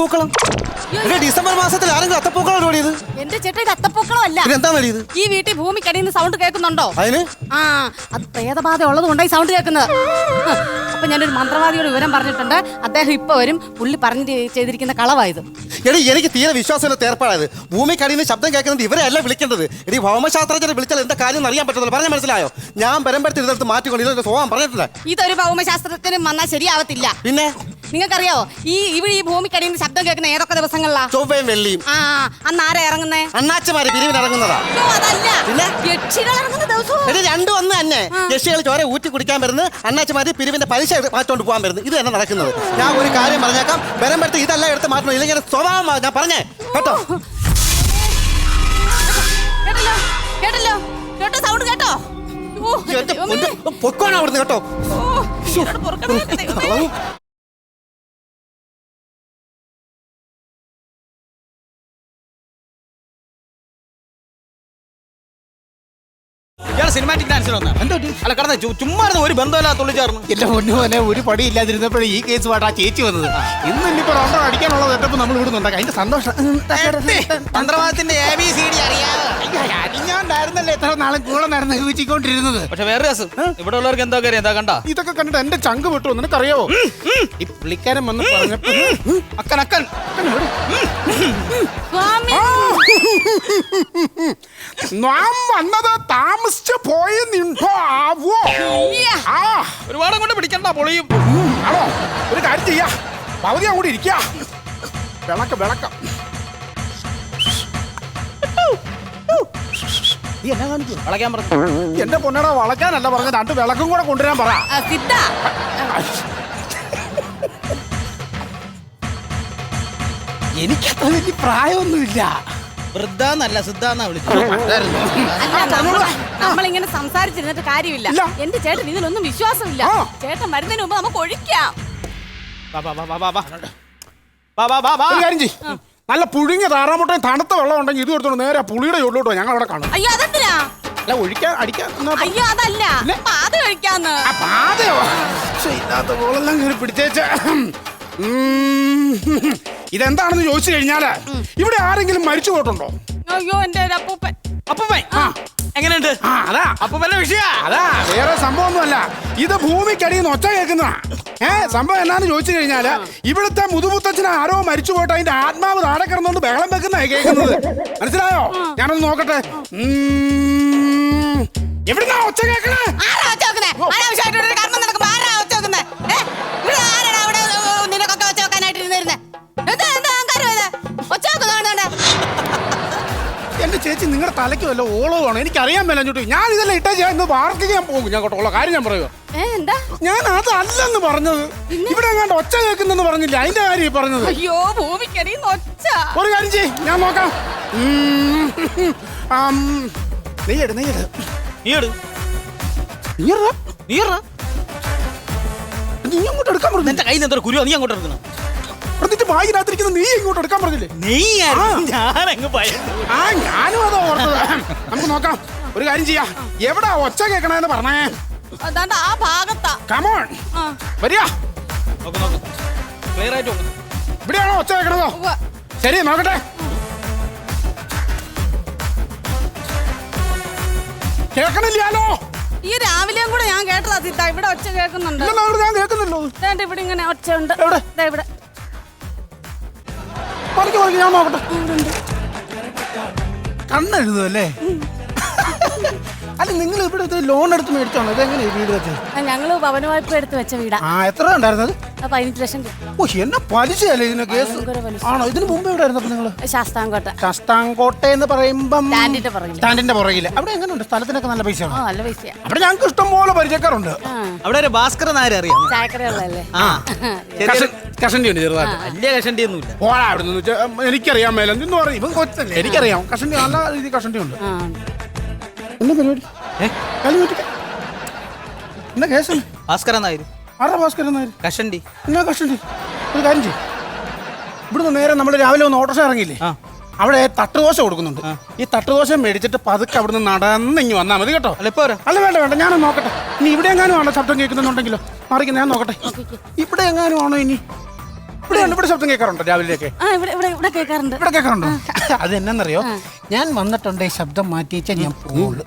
അത്തപ്പൂക്കളം ഇത് ഡിസംബർ മാസത്തിൽ ആരെങ്കിലും അത്തപ്പൂക്കളം ഓടിയത് എന്റെ ചേട്ടൻ ഇത് അത്തപ്പൂക്കളമല്ല എന്താ ഇത്? ഈ വീട്ടിൽ ഭൂമിക്കടിയിൽ നിന്ന് സൗണ്ട് കേൾക്കുന്നുണ്ടോ? അതിന്? ആ അത് പ്രേതബാധ ഉള്ളത് കൊണ്ടായി സൗണ്ട് കേൾക്കുന്നത്. അപ്പൊ ഞാനൊരു മന്ത്രവാദിയോട് വിവരം പറഞ്ഞിട്ടുണ്ട്. അദ്ദേഹം ഇപ്പൊ വരും. പുള്ളി പറഞ്ഞ് ചെയ്തിരിക്കുന്ന കളവായത് എടി എനിക്ക് തീരെ വിശ്വാസമില്ല തേർപ്പാടായത് ഭൂമിക്കടിയിൽ നിന്ന് ശബ്ദം കേൾക്കുന്നത് ഇവരെ അല്ല വിളിക്കേണ്ടത്. എടി ഭൗമശാസ്ത്രജ്ഞരെ വിളിച്ചാൽ എന്താ കാര്യം അറിയാൻ പറ്റത്തില്ല. പറഞ്ഞ മനസ്സിലായോ? ഞാൻ പരമ്പരത്തിൽ ഇതെടുത്ത് മാറ്റിക്കൊണ്ട് ഇതൊക്കെ പോകാൻ പറഞ്ഞിട്ടില്ല. ഇതൊരു ഭൗമശാസ്ത്രത്തിനും വന്നാൽ ശരിയാവത്തില്ല. പിന്നെ? നിങ്ങൾക്കറിയാവോ? ഈ ഇവിടെ ഈ ഭൂമിക്കടിയിൽ നിന്ന് ശബ്ദം കേൾക്കുന്ന ഏതൊക്കെ ദിവസങ്ങളിലാ? ചൊവ്വയും വെള്ളിയും. ആ അന്ന് ആരാ ഇറങ്ങുന്നേ? അണ്ണാച്ചിമാര് പിരിവിനിറങ്ങുന്നതാ അയ്യോ, അതല്ല. പിന്നെ? യക്ഷികൾ ഇറങ്ങുന്ന ദിവസവും. എടി രണ്ടും ഒന്ന് തന്നെ. യക്ഷികൾ ചോര ഊറ്റി കുടിക്കാൻ വരുന്നത് അണ്ണാച്ചമാര് പിരിവിന്റെ പലിശ മാറ്റോണ്ട് പോകാൻ വരുന്നത് ഇത് തന്നെ നടക്കുന്നത്. ഞാൻ ഒരു കാര്യം പറഞ്ഞേക്കാം. വരുമ്പോഴത്തെ ഇതല്ല എടുത്ത് മാറ്റണം. ഇല്ലെങ്കിൽ സ്വഭാവം മാ- ഞാൻ പറഞ്ഞേ. കേട്ടോ? കേട്ടല്ലോ? കേട്ടല്ലോ? കേട്ടോ? സൗണ്ട് കേട്ടോ? ഓ, എന്റെ ദൈവമേ. പൊക്കോണ അവിടുന്ന് കേട്ടോ. ഓ, ഈശ്വരനോട് പൊറുക്കണേ, ദൈവമേ. സിനിമാറ്റിക് ഡാൻസിൽ വന്നാ അല്ല കടന്ന ചുമ്മാ ഒരു ബന്ധമില്ലാത്ത തുള്ളി ചേർന്ന്. എന്റെ പൊന്നു പോലെ ഒരു പടി ഇല്ലാതിരുന്നപ്പോഴേ ഈ കേസുമായിട്ട് ആ ചേച്ചി വന്നത്. ഇന്ന് ഇനിയിപ്പോ റൗണ്ടോ അടിക്കാനുള്ള സെറ്റപ്പ് നമ്മൾ ഇവിടുന്നുണ്ടാക്കാം അതിന്റെ സന്തോഷം. തന്ത്രവാദത്തിന്റെ എ ബി സി ഡി അറിയാതെ. അടിഞ്ഞാണ്ടായിരുന്നല്ലേ എത്ര നാളും കൂടെ നടന്ന് ഊച്ചിക്കൊണ്ടിരുന്നത് പക്ഷെ വേറെ രസം. ഇവിടെ ഉള്ളവർക്ക് എന്തോ കാര്യം എന്താ കണ്ട? ഇതൊക്കെ കണ്ടിട്ട് എന്റെ ചങ്ക് വിട്ടു നിനക്കറിയാവോ? ഈ പുള്ളിക്കാരൻ വന്ന് പറഞ്ഞപ്പോ അക്കൻ അക്കൻ. സ്വാമി നാം വന്നത് താമസിച്ചു പോയെന്നുണ്ടോ ആവോ? ആ. ഒരുപാട് കൊണ്ട് പിടിക്കണ്ട പൊളിയും. ആണോ? ഒരു കാര്യം ചെയ്യാ. പകുതി അങ്ങോട്ട് ഇരിക്കാ. വിളക്ക വിളക്ക. വളയ്ക്കാൻ പറഞ്ഞു. എന്റെ പൊന്നേടാ വളക്കാനല്ല പറഞ്ഞ രണ്ട് വിളക്കും കൂടെ കൊണ്ടുവരാൻ പറ. സിദ്ധ. എനിക്കത്ര വലിയ പ്രായമൊന്നുമില്ല. വൃദ്ധ സിദ്ധാന്നാ സിദ്ധ വിളിച്ചത്. അല്ല നമ്മൾ നമ്മളിങ്ങനെ സംസാരിച്ചിരുന്നിട്ട് കാര്യമില്ല. ഇല്ല. എന്റെ ചേട്ടൻ ഇതിനൊന്നും വിശ്വാസമില്ല. ആ. ചേട്ടൻ വരുന്നതിന് മുമ്പ് നമുക്ക് ഒഴിക്കാം. വാ, വാ, വാ, വാ, വാ, വാ. വാ, വാ, വാ, വാ. ഒരു കാര്യം ചെയ്യ്. നല്ല പുഴുങ്ങിയ താറാമുട്ടയും തണുത്ത വെള്ളം ഉണ്ടെങ്കിൽ ഇത് എടുത്തോണ്ട് നേരെ ആ പുളിയുടെ ചുവട്ടിലോട്ടോ ഞങ്ങൾ അവിടെ കാണും. അയ്യോ അതെന്തിനാ? അല്ല ഒഴിക്കാൻ അടിക്കാൻ എന്നാ പ- അയ്യോ അതല്ല. അപ്പൊ അത് കഴിക്കാന്ന്. ആ പാതയോ ശ്ശെ, ഇല്ലാത്ത പോളെല്ലാം കയറി പിടിച്ചേച്ച. ഉം. ഇതെന്താണെന്ന് ചോദിച്ചു കഴിഞ്ഞാൽ ഇവിടെ ആരെങ്കിലും മരിച്ചു പോയിട്ടുണ്ടോ? അയ്യോ എന്റെ ഒരു അപ്പൂപ്പൻ. അപ്പൂപ്പൻ. എങ്ങനെയുണ്ട്? ആ അതാ. അപ്പൂപ്പന്റെ വിഷയ? അതാ വേറെ സംഭവമൊന്നുമല്ല. ഇത് ഭൂമിക്കടിയിൽ നിന്ന് ഒച്ച കേൾക്കുന്നതാ. ഏ സംഭവം എന്നാന്ന് ചോദിച്ചു കഴിഞ്ഞാൽ ഇവിടുത്തെ മുതുമുത്തച്ഛന് ആരോ മരിച്ചു പോയിട്ട് അതിന്റെ ആത്മാവ് താഴെ കിടന്നുകൊണ്ട് ബഹളം വെക്കുന്നതായി കേൾക്കുന്നത്. മനസ്സിലായോ? ഞാനൊന്ന് നോക്കട്ടെ. ഉം. എവിടുന്നാ ഒച്ച കേൾക്കണേ? ആരാ ഒച്ച വെക്കുന്നെ? കർമ്മം നിങ്ങളുടെ തലയ്ക്ക് വല്ല ഓളമാണ് എനിക്കറിയാൻ മേല ചുട്ടി. ഞാൻ ഇതെല്ലാം ഇട്ടാ ഞാൻ ഇന്ന് പാർക്ക് ചെയ്യാൻ പോകും. ഞാൻ കേട്ടോ ഉള്ള കാര്യം ഞാൻ പറയുക ഏ, എന്താ? ഞാൻ അത് അതല്ലെന്ന് പറഞ്ഞത് ഇവിടെ എങ്ങാണ്ട് ഒച്ച കേൾക്കുന്നെന്ന് പറഞ്ഞില്ല? അതിന്റെ കാര്യം ഈ പറഞ്ഞത്. അയ്യോ ഒച്ച. ഒരു കാര്യം ചെയ് ഞാൻ നോക്കാം. ഉം. ആം. നെയ്യെട് നെയ്യെട്. നീ എടു നെയ്യടാ. നീ ഇറ. നീ അങ്ങോട്ട് എടുക്കാൻ പറഞ്ഞു. നിന്റെ കയ്യിൽ നിന്ന് കുരു കുരുവാ? നീ അങ്ങോട്ട് എടുക്കണം എന്നിട്ട് ബാഗിനകത്തിരിക്കുന്ന നീ ഇങ്ങോട്ട് എടുക്കാൻ പറഞ്ഞില്ലേ? ഞാനങ്ങ് ഭയന്നു ആ ഞാനും അതാ ഓർത്തത്. നമുക്ക് നോക്കാം. ഒരു കാര്യം ചെയ്യാ. എവിടാ ഒച്ച കേക്കണെന്ന് പറഞ്ഞേ? അതാണ്ട് ആ ഭാഗത്താ. കമോൺ ആ, വരിക. നോക്ക് നോക്ക്. ക്ലിയർ ആയിട്ട് ഇവിടെയാണോ ഒച്ച ശരി നോക്കട്ടെ. ഈ രാവിലെയും കൂടെ ഞാൻ കേട്ടതാ സീത്ത ഇവിടെ ഒച്ച കേൾക്കുന്നുണ്ട്. ഇവിടെ ഞാൻ ഇവിടെ ഇങ്ങനെ ഒച്ച ഉണ്ട്? ഇവിടെ. മറിക്ക് പറിക്ക് ഞാൻ നോക്കട്ടെ. കണ്ണെഴുതുമല്ലേ അല്ല നിങ്ങൾ ഇവിടെ ലോൺ എടുത്ത് മേടിച്ചാണോ ഇതെങ്ങനെ വീട് വെച്ചത്? ഞങ്ങൾ ഞങ്ങൾ ഭവന വായ്പ എടുത്ത് വെച്ച വീടാ. ആ എത്ര ഉണ്ടായിരുന്നത് പതിനഞ്ച് ലക്ഷം ഓ എന്നെ പലിശയല്ലേ ഇതിന് കേസ്? ആണോ? ഇതിന് മുമ്പ് എവിടെ ആയിരുന്നപ്പോ നിങ്ങൾ ശാസ്താംകോട്ട. ശാസ്താംകോട്ട എന്ന് പറയുമ്പം സ്റ്റാൻഡിന്റെ പുറകിൽ. അവിടെ എങ്ങനെയുണ്ട്? സ്ഥലത്തിനൊക്കെ നല്ല ആ പൈസയാണ് നല്ല പൈസയാ. അവിടെ ഞങ്ങൾക്ക് ഇഷ്ടം പോലെ പരിചയക്കാരുണ്ട് അവിടെ ഒരു ഭാസ്കർ നായർ അറിയാം ചായക്കടയുള്ളതല്ലേ ആ. കഷണ്ടി ഉണ്ട് ചെറുതായിട്ട്. വലിയ കഷണ്ടി ഒന്നുമില്ല ഓടാ അവിടെ നിന്ന് വെച്ചാ, ഉം, എനിക്കറിയാം മേലെ. എന്ന് പറയും ഇവൻ കൊച്ചല്ലേ? എനിക്കറിയാം. കഷണ്ടി നല്ല രീതി കഷണ്ടി ഉണ്ട് ആ. എന്നാ പരിപാടി? കളി എന്നാ കേസ്? ഭാസ്കര നായർ ആറാ ഭാസ്കരൻ നായർ കഷണ്ടി. എന്നാ കഷണ്ടി? ഒരു കാര്യം ചെയ്യും. ഇവിടുന്ന് നേരെ നമ്മൾ രാവിലെ ഒന്ന് ഓട്ടോസ് ഇറങ്ങിയില്ലേ? ആ. അവിടെ തട്ടുദോശ കൊടുക്കുന്നുണ്ട്. ഈ തട്ടുദോശ മേടിച്ചിട്ട് പതുക്കെ അവിടുന്ന് നടന്നിങ്ങി വന്നാൽ മതി കേട്ടോ. അല്ല ഇപ്പൊ അല്ല വേണ്ട വേണ്ട. ഞാനൊന്ന് നോക്കട്ടെ. ഇനി ഇവിടെ എങ്ങാനും ആണോ ശബ്ദം കേൾക്കുന്നുണ്ടെങ്കിലോ മറിക്കുന്ന ഞാൻ നോക്കട്ടെ. ഇവിടെ എങ്ങാനും ആണോ ഇനി? ഇവിടെ ഇവിടെ ശബ്ദം കേൾക്കാറുണ്ടോ രാവിലെയൊക്കെ? ആ ഇവിടെ ഇവിടെ ഇവിടെ കേൾക്കാറുണ്ട്. ഇവിടെ കേൾക്കാറുണ്ടോ? അത് എന്നറിയോ ഞാൻ വന്നിട്ടുണ്ട് ഈ ശബ്ദം മാറ്റിയിച്ചാൽ ഞാൻ പോകുള്ളൂ.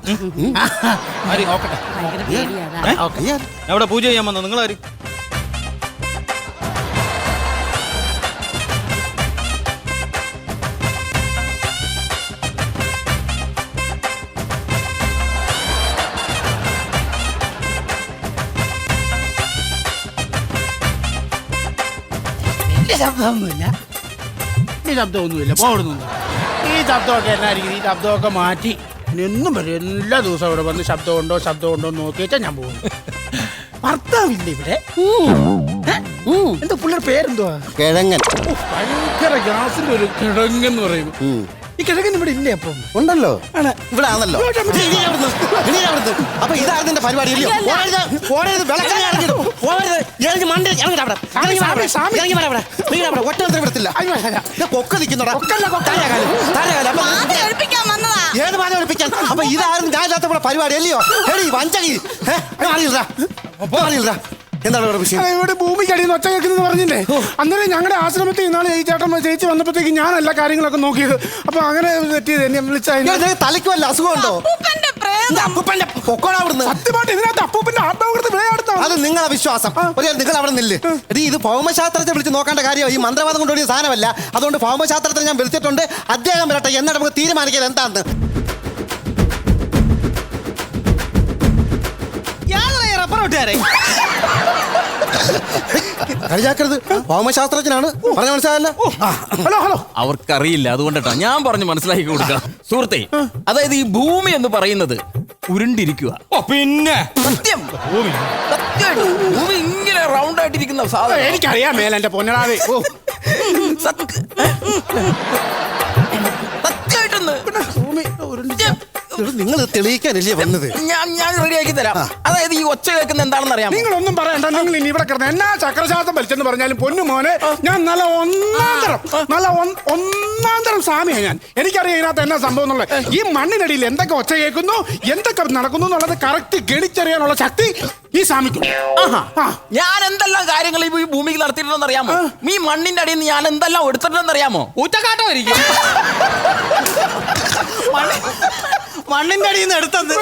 നോക്കട്ടെ. ഭയങ്കര പേടിയാ അതാ. ഓക്കെ. പൂജ ചെയ്യാൻ വന്നു? നിങ്ങളാര്? വലിയ ശബ്ദമൊന്നുമില്ല ഈ ശബ്ദമൊന്നുമില്ല പോടുന്നുണ്ട് ഈ ശബ്ദമൊക്കെ എന്നായിരിക്കും ഈ ശബ്ദമൊക്കെ മാറ്റി എന്നും വരും എല്ലാ ദിവസവും ഇവിടെ വന്ന് ശബ്ദമുണ്ടോ ശബ്ദമുണ്ടോ എന്ന് നോക്കി വെച്ചാൽ ഞാൻ പോകും ഭർത്താവില്ല ഇവിടെ ഏ? എന്താ പുള്ളിയുടെ പേരെന്തുവാ കിഴങ്ങൻ ഓ, ഭയങ്കര ഗ്യാസിന്റെ ഒരു കിഴങ്ങെന്ന് പറയും ഈ കിഴക്കൻ ഇവിടെ ഇല്ലേ അപ്പം? ഉണ്ടല്ലോ. ആണ്. ഇവിടെ ആണല്ലോ. അപ്പൊ ഇതായിരുന്നു എന്റെ പരിപാടി ഇല്ലയോ? പോകരുത്, പോകരുത്, വിളക്കിനെ ഇറങ്ങിയിടും. പോകരുത്, ഇറങ്ങി മണ്ട ഇറങ്ങി അവിടെ. ഇറങ്ങി അവിടെ. ഇറങ്ങി അവിടെ. ഒറ്റ വിടത്തില്ല. കൊക്ക നിൽക്കുന്നടാ. ഒഴിപ്പിക്കാൻ ഏത് മാനം ഒളിപ്പിക്കാൻ? അപ്പൊ ഇതായിരുന്നു ഞാൻ ഇല്ലാത്ത പരിപാടി അല്ലയോ എടി വഞ്ചകി. അറിയില്ല അറിയില്ല മാറിയില്ല എന്താണ് ഇവിടെ വിഷയം? ഇവിടെ ഭൂമിക്കടിയിൽ നിന്ന് ഒച്ച കേൾക്കുന്നു പറഞ്ഞില്ലേ? അന്നേരം ഞങ്ങളുടെ ആശ്രമത്തിൽ ഇന്നാളെ ഈ ചേട്ടൻ ചേച്ചി വന്നപ്പോഴത്തേക്ക് ഞാൻ എല്ലാ കാര്യങ്ങളൊക്കെ നോക്കിയത്. അപ്പൊ അങ്ങനെ തെറ്റിയത് എന്നെ വിളിച്ചാൽ തലയ്ക്ക് വല്ല അസുഖമുണ്ടോ? അപ്പൂപ്പന്റെ പ്രേതം. അപ്പൂപ്പന്റെ പൊക്കോടാ അവിടുന്ന്. സത്യമായിട്ട് ഇതിനകത്ത് അപ്പൂപ്പന്റെ ആത്മാവൃത്തി വിളയാടുത്താണ് അത് നിങ്ങളെ വിശ്വാസം. ഒരു നിങ്ങൾ അവിടെ നില്ല്. എടി ഇത് ഭൗമശാസ്ത്രത്തെ വിളിച്ച് നോക്കേണ്ട കാര്യം ഈ മന്ത്രവാദം കൊണ്ടുപോയി സാധനമല്ല. അതുകൊണ്ട് ഭൗമശാസ്ത്രത്തെ ഞാൻ വിളിച്ചിട്ടുണ്ട്. അദ്ദേഹം വരട്ടെ എന്നിട്ട് നമുക്ക് തീരുമാനിക്കാൻ എന്താന്ന്? വെട്ടുകാരെ കളിയാക്കരുത്. ഭൗമശാസ്ത്രജ്ഞനാണ് പറഞ്ഞ മനസ്സിലായല്ലോ? Hello hello. അവർക്കറിയില്ല അതുകൊണ്ടാ ഞാൻ പറഞ്ഞു മനസ്സിലാക്കി കൊടുക്കാം സുഹൃത്തെ അതായത് ഈ ഭൂമി എന്ന് പറയുന്നത് ഉരുണ്ടിരിക്കുക. പിന്നെ. സത്യം. സത്യമായിട്ടും ഭൂമി ഇങ്ങനെ റൗണ്ട് ആയിട്ടിരിക്കുന്ന സാധനം. എനിക്കറിയാം മേലെ എന്റെ പൊന്നടാവേ സത്യം സത്യ- സത്യമായിട്ടൊന്ന് ഭൂമി ഉരുണ്ട് നിങ്ങൾ തെളിയിക്കാനല്ലേ വന്നത്? ഞാൻ ഞാൻ റെഡിയാക്കി തരാം. അതായത് ഈ ഒച്ച കേൾക്കുന്ന എന്താണെന്ന് അറിയാമോ? നിങ്ങളൊന്നും പറയണ്ട. നിങ്ങൾ ഇനി ഇവിടെ കിടന്ന് എന്നാ ചക്രശാസ്ത്രം വലിച്ചെന്ന് പറഞ്ഞാലും പൊന്നു മോനെ ഞാൻ നല്ല ഒന്നാം തരം നല്ല ഒന്നാം തരം സ്വാമിയാണ് ഞാൻ. എനിക്കറിയാം ഇതിനകത്ത് എന്നാ സംഭവം എന്നുള്ളത്. ഈ മണ്ണിനടിയിൽ എന്തൊക്കെ ഒച്ച കേൾക്കുന്നു എന്തൊക്കെ നടക്കുന്നു എന്നുള്ളത് കറക്റ്റ് ഗണിച്ചറിയാനുള്ള ശക്തി ഈ സ്വാമിക്കും ആ. ഞാൻ എന്തെല്ലാം കാര്യങ്ങൾ ഈ ഭൂമിക്ക് നടത്തിയിട്ടുണ്ടെന്ന് അറിയാമോ ഈ മണ്ണിന്റെ അടിയിൽ നിന്ന് ഞാൻ എന്തെല്ലാം എടുത്തിട്ടുണ്ടെന്ന് അറിയാമോ ഊറ്റക്കാട്ടമായിരിക്കും മണ്ണിന്റെ അടിയിൽ നിന്ന് എടുത്തത്.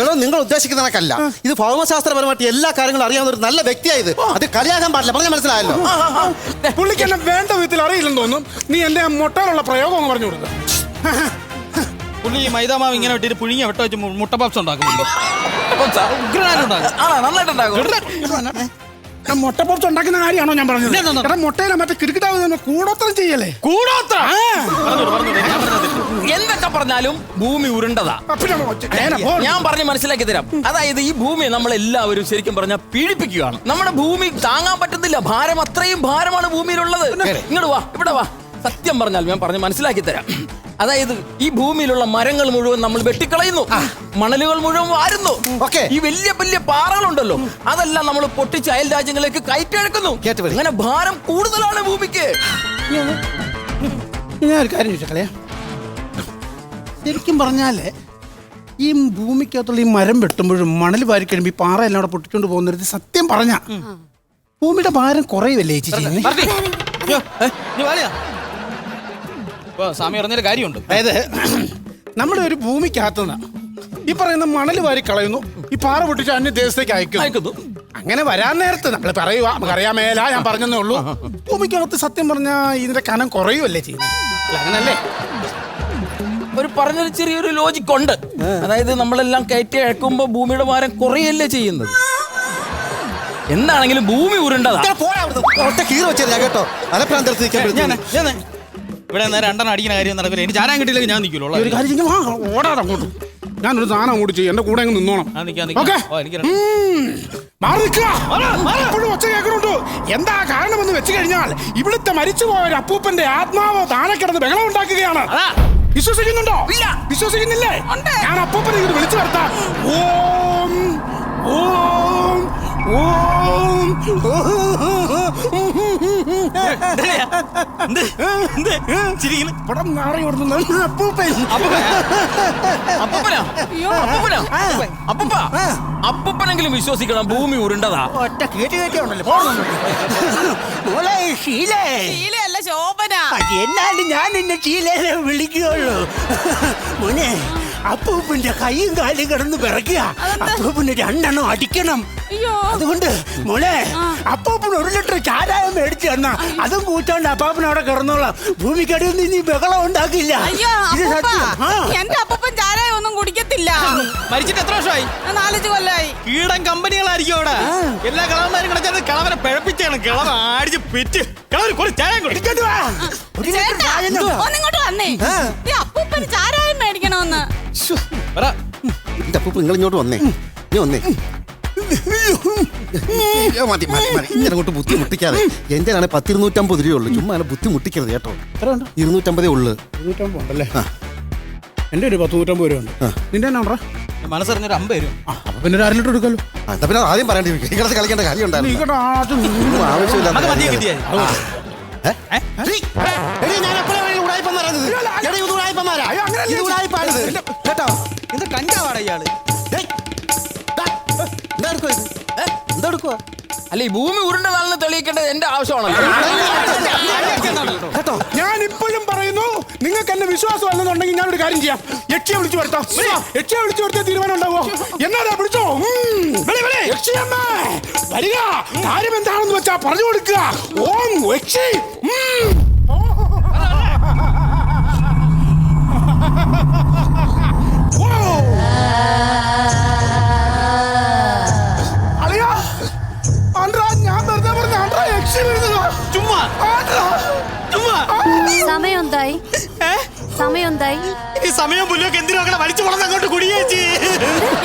എടോ നിങ്ങൾ ഉദ്ദേശിക്കുന്ന കണക്കല്ല. ഇത് ഭൗമശാസ്ത്രപരമായിട്ട് എല്ലാ കാര്യങ്ങളും അറിയാവുന്ന ഒരു നല്ല വ്യക്തിയായത്. അത് കളിയാക്കാൻ പാടില്ല. പറഞ്ഞ മനസ്സിലായല്ലോ. പുള്ളിക്ക് എന്നെ വേണ്ട വിധത്തിൽ അറിയില്ലെന്ന് തോന്നുന്നു നീ എന്റെ ആ മുട്ടയിലുള്ള പ്രയോഗം പറഞ്ഞു കൊടുക്കുക പുള്ളി ഈ മൈദാമാവ് ഇങ്ങനെ വെട്ടി പുഴുങ്ങിയ വെട്ട വെച്ച് മുട്ട പപ്സ് ഉണ്ടാക്കുന്നുണ്ട്. ആ ആണോ നന്നായിട്ടുണ്ടാകും മുട്ടപ്പുറത്ത് ഉണ്ടാക്കുന്ന കാര്യമാണോ ഞാൻ പറഞ്ഞത്. എടാ മുട്ടയിലെ മറ്റേ കിടക്കിട്ടാവുന്ന കൂടോത്രം ചെയ്യല്ലേ? കൂടോത്ര. എന്തൊക്കെ പറഞ്ഞാലും ഭൂമി ഉരുണ്ടതാ. ഞാൻ പറഞ്ഞ് മനസ്സിലാക്കി തരാം. അതായത് ഈ ഭൂമി നമ്മൾ എല്ലാവരും ശരിക്കും പറഞ്ഞാൽ പീഡിപ്പിക്കുകയാണ്. നമ്മുടെ ഭൂമി താങ്ങാൻ പറ്റുന്നില്ല. ഭാരം അത്രയും ഭാരമാണ് ഭൂമിയിലുള്ളത്. ഇങ്ങോട്ട് വാ ഇവിടെ വാ. സത്യം പറഞ്ഞാൽ ഞാൻ പറഞ്ഞ് മനസ്സിലാക്കി തരാം. അതായത് ഈ ഭൂമിയിലുള്ള മരങ്ങൾ മുഴുവൻ നമ്മൾ വെട്ടിക്കളയുന്നു. മണലുകൾ മുഴുവൻ വാരുന്നു. ഓക്കേ. ഈ വലിയ വലിയ പാറകളുണ്ടല്ലോ. അതെല്ലാം നമ്മൾ പൊട്ടിച്ച് അയൽ രാജ്യങ്ങളിലേക്ക് കയറ്റിഴക്കുന്നു അങ്ങനെ ഭാരം കൂടുതലാണ് ഭൂമിക്ക്. ഞാൻ ഒരു കാര്യം ചോദിച്ചേ ശരിക്കും പറഞ്ഞാൽ ഈ ഭൂമിക്കകത്തുള്ള ഈ മരം വെട്ടുമ്പോഴും മണൽ വാരി കഴിയുമ്പോൾ ഈ പാറ എല്ലാം കൂടെ പോകുന്ന ഒരു സത്യം പറഞ്ഞ. ഭൂമിയുടെ ഭാരം കുറയുമല്ലേ ചേച്ചി ചെയ്യുന്നത് പാർട്ടി. അയ്യോ, ഏ, ഇനി വാളിയാ. ഇപ്പൊ സ്വാമി കാര്യമുണ്ട്. അതായത് നമ്മുടെ ഒരു ഭൂമിക്കകത്തുനിന്ന് ഈ പറയുന്ന മണൽ വാരി കളയുന്നു. ഈ പാറ പൊട്ടിച്ച് അന്യ ദേശത്തേക്ക് അയക്കുന്നു. അങ്ങനെ വരാൻ നേരത്ത് നമ്മൾ പറയുക നമുക്കറിയാൻ മേല ഞാൻ പറഞ്ഞതേ ഉള്ളൂ. ഭൂമിക്കകത്ത് സത്യം പറഞ്ഞാൽ ഇതിന്റെ കനം കുറയുമല്ലേ ചെയ്യുന്നത് അങ്ങനല്ലേ? ഒരു പറഞ്ഞൊരു ചെറിയൊരു ലോജിക് ഉണ്ട്. അതായത് നമ്മളെല്ലാം കയറ്റി അഴക്കുമ്പോ ഭൂമിയുടെ ഭാരം കുറയല്ലേ ചെയ്യുന്നത്? എന്താണെങ്കിലും ഭൂമി ഉരുണ്ടതാ. ഇങ്ങനെ പോടാ അവിടുന്ന്. ഒറ്റ കീറ് ഞാൻ കേട്ടോ. അതെ ഞാൻ ഇവിടെ നേരെ രണ്ടെണ്ണം അടിക്കുന്ന കാര്യം നടക്കില്ല എനിക്ക് ചാരാൻ കിട്ടിയില്ലെങ്കിൽ ഞാൻ നിൽക്കുള്ളൂ ഒരു കാര്യം ചെയ്യും, ഓടാതെ അങ്ങോട്ട് ഞാനൊരു സാധനം അങ്ങോട്ട് ചെയ്യും എന്റെ കൂടെ അങ്ങ് നിന്നോണം ആ, നിക്കാം, നിക്കാം. ഓക്കേ? ഓ, എനിക്ക് രണ്ട്. ഉം. മാറി നിൽക്കുക. എപ്പോഴും ഒച്ച കേൾക്കണുണ്ട് എന്താ കാരണമെന്ന് വെച്ച് കഴിഞ്ഞാൽ ഇവിടുത്തെ മരിച്ചുപോയ ഒരു അപ്പൂപ്പന്റെ ആത്മാവോ താഴെ കിടന്ന് ബഹളം ഉണ്ടാക്കുകയാണ് അതാ. വിശ്വസിക്കുന്നുണ്ടോ ഇല്ല. വിശ്വസിക്കുന്നില്ലേ ഞാൻ അപ്പൂപ്പനെ ഇത് വിളിച്ചു വരുത്താം ഓം ഓം ഓം എന്ത് അപ്പൂപ്പനെങ്കിലും വിശ്വസിക്കണം. ഭൂമി ഉരുണ്ടതാ. ഒറ്റ കേട്ട് കേട്ടിയുണ്ടല്ലോ പോകണം ശീലേ. ശീലയല്ല ശോഭന. എന്നാലും ഞാൻ നിന്നെ ശീലേനെ വിളിക്കുകയുള്ളൂ. മോനെ അപ്പൂപ്പിന്റെ കൈയും കാലും കിടന്ന് പിറക്കുക അപ്പൂപ്പിന് രണ്ടെണ്ണം അടിക്കണം. അതുകൊണ്ട് മോളെ അപ്പൊ ഒരു ലിറ്റർ ചാരായം മേടിച്ചു തന്ന. അതും കൂട്ടാണ്ട് അപ്പാപ്പൻ അവിടെ കിടന്നോളാം. ഭൂമിക്കടിയിൽ നിന്ന് നീ ബഹളം ഉണ്ടാക്കില്ല. അയ്യോ ഇത് സത്യം. എന്റെ അപ്പൻ ചാരായം ഒന്നും കുടിക്കത്തില്ല. മരിച്ചിട്ട് എത്ര വർഷമായി? നാലഞ്ച് കൊല്ലായി. കീടം കമ്പനികളായിരിക്കും അവിടെ. എല്ലാ കളവന്മാരും കിടച്ചത് കളവനെ പിഴപ്പിച്ചാണ്. കളവ ആടിച്ച് പിറ്റ് കളവന് കുറച്ച് ചായം? ഒന്നിങ്ങോട്ട് വന്നേ അപ്പൂപ്പൻ ചാരായം മേടിക്കണമെന്ന് നിങ്ങൾ ഇങ്ങോട്ട് വന്നേ. നീ വന്നേ. അയ്യോ, മതി മതി മതി. ഇങ്ങനെ അങ്ങോട്ട് ബുദ്ധി മുട്ടിക്കാതെ. എന്റെ ആണെങ്കിൽ പത്തിരുന്നൂറ്റമ്പത് രൂപയുള്ളൂ ചുമ്മാ അങ്ങനെ ബുദ്ധി മുട്ടിക്കരുത് കേട്ടോ. ഇരുന്നൂറ്റമ്പതേ ഉള്ളു. നൂറ്റമ്പത് ഉണ്ടല്ലേ? എന്റെ ഒരു പത്ത് നൂറ്റമ്പത് രൂപ ഉണ്ട്. നിന്റെ? മനസ്സറിഞ്ഞൊരു അമ്പ വരും ആ, അപ്പൊ പിന്നെ ഒരു അര ലിറ്റർ എടുക്കാലോ. ആ, എന്നാ പിന്നെ ആദ്യം പറയണ്ടേ കളിക്കേണ്ട കാര്യം ഉണ്ടായിരുന്നു. ആദ്യം അത് കാര്യം. കിട്ടിയാൽ ഏ? എടീ, എടീ, എന്താ എടുക്കുവാ ഇത്? ഏ? അല്ല ഈ ഭൂമി ഉരുണ്ടതാണെന്ന് തെളിയിക്കേണ്ടത് എന്റെ ആവശ്യമാണല്ലോ. കേട്ടോ ഞാൻ ഇപ്പോഴും പറയുന്നു നിങ്ങൾക്ക് എന്നെ വിശ്വാസം അല്ലെന്നുണ്ടെങ്കിൽ ഞാൻ ഒരു കാര്യം ചെയ്യാം. യക്ഷിയെ വിളിച്ചു വരുത്താം. യക്ഷിയെ വിളിച്ചു വരുത്തിയ തീരുമാനം ഉണ്ടാവോ എന്നാ വിളിച്ചോ. യക്ഷിയമ്മേ, വരിക. കാര്യം എന്താണെന്ന് വെച്ചാ പറഞ്ഞു കൊടുക്കുക. ഓം യക്ഷി. സമയം എന്തായി? സമയം എന്തായി ഈ സമയം പുല്ലൊക്കെ എന്തിനൊക്കെ വലിച്ചു വളർന്ന് അങ്ങോട്ട് കുടിയേച്ചി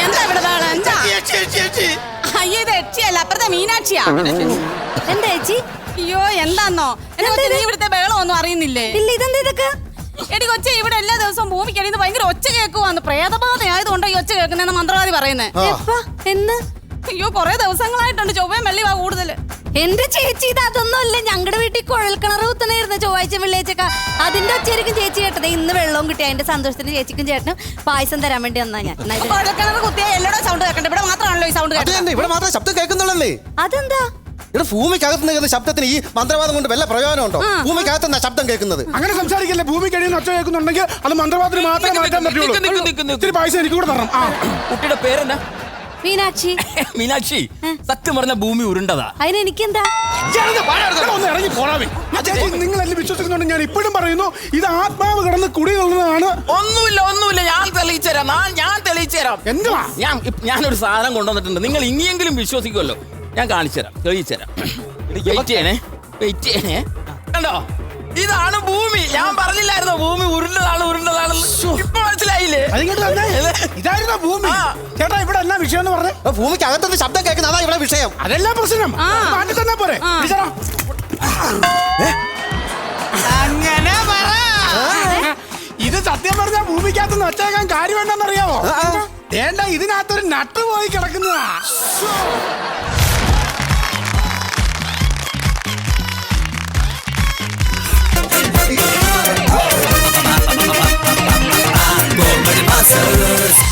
എന്താ ഇവിടെ ബഹളം? എന്താ? അയ്യോ ഇത് എച്ചിയല്ല അപ്പുറത്തെ മീനാക്ഷിയാ. എന്താ ചേച്ചി? അയ്യോ എന്താന്നോ? എന്നെ കൊച്ചേ, നീ ഇവിടുത്തെ ബഹളം ഒന്നും അറിയുന്നില്ലേ? ഇല്ല ഇതെന്താ ഇതൊക്കെ? എടി കൊച്ചെ ഇവിടെ എല്ലാ ദിവസവും ഭൂമിക്കടിയിൽ ഭയങ്കര ഒച്ച കേൾക്കുവാന്ന്. പ്രേതബാധ ആയതുകൊണ്ടോ ഈ ഒച്ച കേൾക്കുന്നതെന്ന് മന്ത്രവാദി പറയുന്നേ. ആ. എന്ന്? അയ്യോ കൊറേ ദിവസങ്ങളായിട്ടുണ്ട്. ചൊവ്വയും വെള്ളിവാ കൂടുതൽ. എന്റെ ചേച്ചി ഇത്? അതൊന്നും അല്ല ഞങ്ങളുടെ വീട്ടിൽ കുഴൽ കിണർ കുത്തണായിരുന്നു. ചൊവ്വാഴ്ച വെള്ളിയാഴ്ചയൊക്കെ അതിന്റെ ഒച്ചയായിരിക്കും ചേച്ചി കേട്ടത്. ഇന്ന് വെള്ളവും കിട്ടി. അതിന്റെ സന്തോഷത്തിന് ചേച്ചിക്കും ചേട്ടനും പായസം തരാൻ വേണ്ടി വന്നാ ഞാൻ. കുഴൽക്കിണർ കുത്തിയ എല്ലാടോ സൗണ്ട് കേൾക്കണ്ട ഇവിടെ മാത്രമാണല്ലോ ഈ സൗണ്ട് കേട്ടത് ഇവിടെ മാത്രം ശബ്ദം കേൾക്കുന്നുള്ളല്ലേ അതെന്താ? ഇവിടെ ഭൂമിക്കകത്ത് നിൽക്കുന്ന ശബ്ദത്തിന് ഈ മന്ത്രവാദം കൊണ്ട് വല്ല പ്രയോജനമുണ്ടോ ഭൂമിക്കകത്ത് നിന്നാ ശബ്ദം കേൾക്കുന്നത്. അങ്ങനെ സംസാരിക്കല്ലേ? ഭൂമിക്കടിയിൽ ഒച്ച കേൾക്കുന്നുണ്ടെങ്കിൽ അത് മന്ത്രവാദത്തിന് മാത്രമേ മാറ്റാൻ പറ്റുള്ളൂ. ഇത്തിരി പൈസ എനിക്ക് കൂടെ തരണം. ആ. കുട്ടിയുടെ പേരെന്താ? മീനാക്ഷി. മീനാക്ഷി സത്യം പറഞ്ഞ ഭൂമി ഉരുണ്ടതാ. അതിന് എനിക്കെന്താ? ഒന്ന് ഇറങ്ങി പോടാവേ നിങ്ങൾ എന്നെ വിശ്വസിക്കുന്നുണ്ട്. ഞാൻ ഇപ്പോഴും പറയുന്നു ഇത് ആത്മാവ് കിടന്ന് കുടി കൊള്ളുന്നതാണ്. ഒന്നുമില്ല ഒന്നുമില്ല. ഞാൻ തെളിയിച്ചു തരാം. ഞാൻ- ഞാൻ തെളിയിച്ചു തരാം. എന്തുവാ? ഞാൻ ഞാനൊരു സാധനം കൊണ്ടുവന്നിട്ടുണ്ട്. നിങ്ങൾ ഇനിയെങ്കിലും വിശ്വസിക്കുമല്ലോ. ഞാൻ കാണിച്ചു തരാം. തെളിയിച്ചു തരാം. വെയിറ്റ് ചെയ്യണേ. വെയിറ്റ് ചെയ്യണേ. കണ്ടോ? ഇതാണ് ഭൂമി. ഞാൻ പറഞ്ഞില്ലായിരുന്നോ? ഭൂമി ഉരുണ്ടതാണ് ഉരുണ്ടതാണ് ഇപ്പൊ മനസ്സിലായില്ലേ? ഇതായിരുന്നോ ഭൂമി. ചേട്ടാ ഇവിടെ എന്നാ വിഷയം എന്ന് പറഞ്ഞേ? ഭൂമിക്ക് അകത്തുനിന്ന് ശബ്ദം കേൾക്കുന്ന അതാ ഇവിടെ വിഷയം. അതെല്ലാം പ്രശ്നം. മാറ്റി തന്നാ പോരെ. അങ്ങനെ പറ. ഇത് സത്യം പറഞ്ഞാൽ ഭൂമിക്കകത്ത് നച്ചേക്കാൻ കാര്യം വേണ്ടെന്നറിയാമോ വേണ്ട ഇതിനകത്തൊരു നട്ട് പോയി കിടക്കുന്നതാ. But the